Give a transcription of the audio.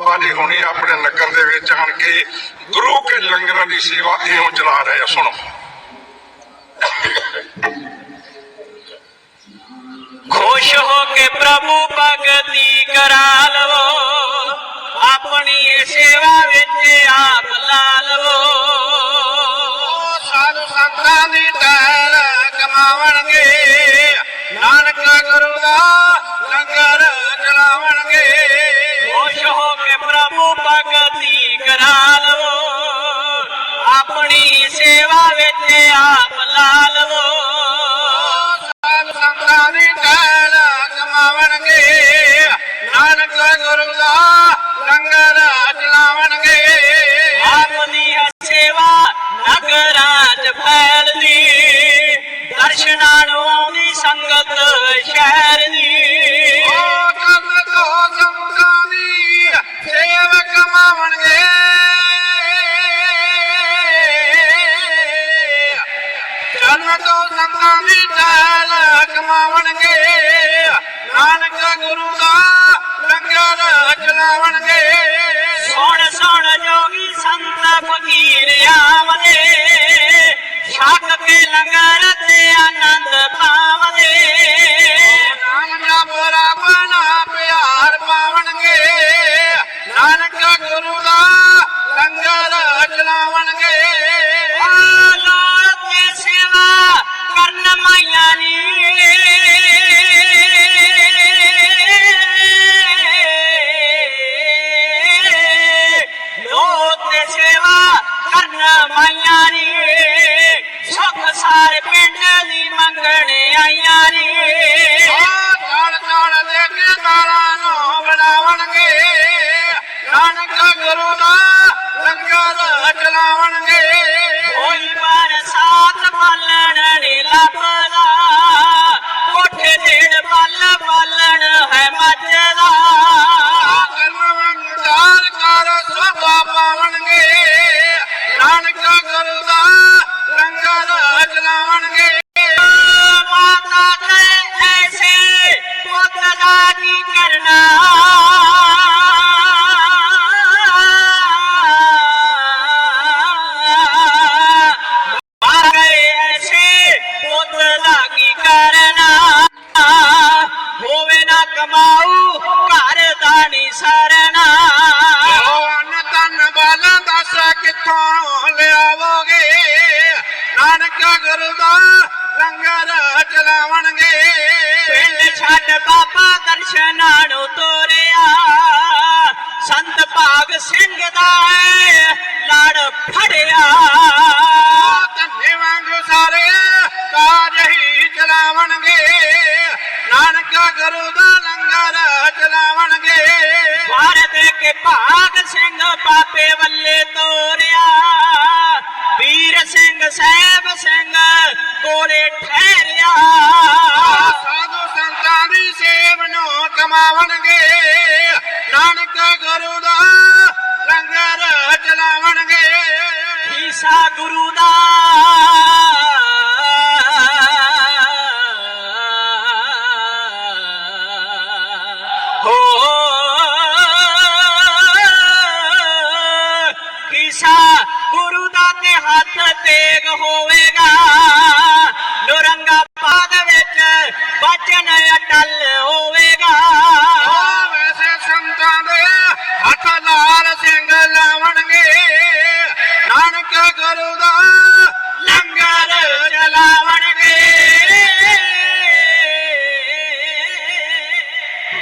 ਬਾਬਾ ਜੀ ਹੁਣੀ ਆਪਣੇ ਨਗਰ ਦੇ ਵਿੱਚ ਆਣ ਕੇ ਗੁਰੂ ਕੇ ਲੰਗਰਾਂ ਦੀ ਸੇਵਾ ਇਉਂ ਚਲਾ ਰਹੇ ਆ ਸੁਣੋ। ਖੁਸ਼ ਹੋ ਕੇ ਪ੍ਰਭੂ ਭਗਤੀ ਕਰਾ ਲਵੋ ਆਪਣੀ ਇਹ ਸੇਵਾ ਵਿੱਚ ਆਪ ਲਾ ਲਵੋ। ਸਾਧੂ ਸੰਤਾਂ ਦੀ ਟਹਿਲ ਕਮਾਵਣਗੇ ਨਾਨਕ ਗੁਰੂ ਦਾ ਲੰਗਰ ਸੇਵਾ ਵਿੱਚ ਆਪ ਲਾ ਲਵੋ ਸਾਧੂ ਸੰਤਾਂ ਦੀ ਟਹਿਲ ਕਮਾਵਣਗੇ ਨਾਨਕ ਗੁਰੂ ਦਾ ਲੰਗਰ ਚਲਾਵਣਗੇ ਆਪਣੀ ਸੇਵਾ ਕੰਨ ਤੋਂ ਸੰਤਾਂ ਦੀ ਟਹਿਲ ਕਮਾਵਣਗੇ ਨਾਨਕ ਗੁਰੂ ਦਾ ਲੰਗਰ ਚਲਾਵਣਗੇ ਲੰਗਰ ਚਲਾਵਣਗੇ ਨਾਨਕ ਗੁਰੂ ਦਾ ਲੰਗਰ ਚਲਾਵਣਗੇ। ਪਿੰਡ ਛੱਡ ਬਾਬਾ ਦਰਸ਼ਨਾਂ ਨੂੰ ਤੋਰਿਆ। ਸੰਤ ਭਾਗ ਸਿੰਘ ਦਾ ਲੜ ਫੜਿਆ। ਧੰਨੇ ਵਾਂਗੂ ਸਾਰੇ ਕਾਜ ਹੀ ਚਲਾਵਣਗੇ। ਨਾਨਕ ਗੁਰੂ ਦਾ ਲੰਗਰ ਚਲਾਵਣਗੇ। ਵਾਰ ਦੇ ਕੇ ਭਾਗ ਸਿੰਘ ਬਾਬੇ ਵੱਲੇ ਤੋਰਿਆ। ਵੀਰ ਸਿੰਘ ਸਿੰਘ ਕੋਲੇ ਠਹਿਰਿਆ। ਸਾਧੂ ਸੰਤਾਂ ਦੀ ਸੇਵ ਨੂੰ ਕਮਾਵਣਗੇ। ਨਾਨਕ ਗੁਰੂ ਦਾ ਲੰਗਰ ਚਲਾਵਣਗੇ। ਈਸਾ ਗੁਰੂ ਦਾ ਗੁਰੂ ਦਾ ਤੇ ਹੱਥ ਤੇਗ ਹੋਵੇਗਾ ಲಾವಣ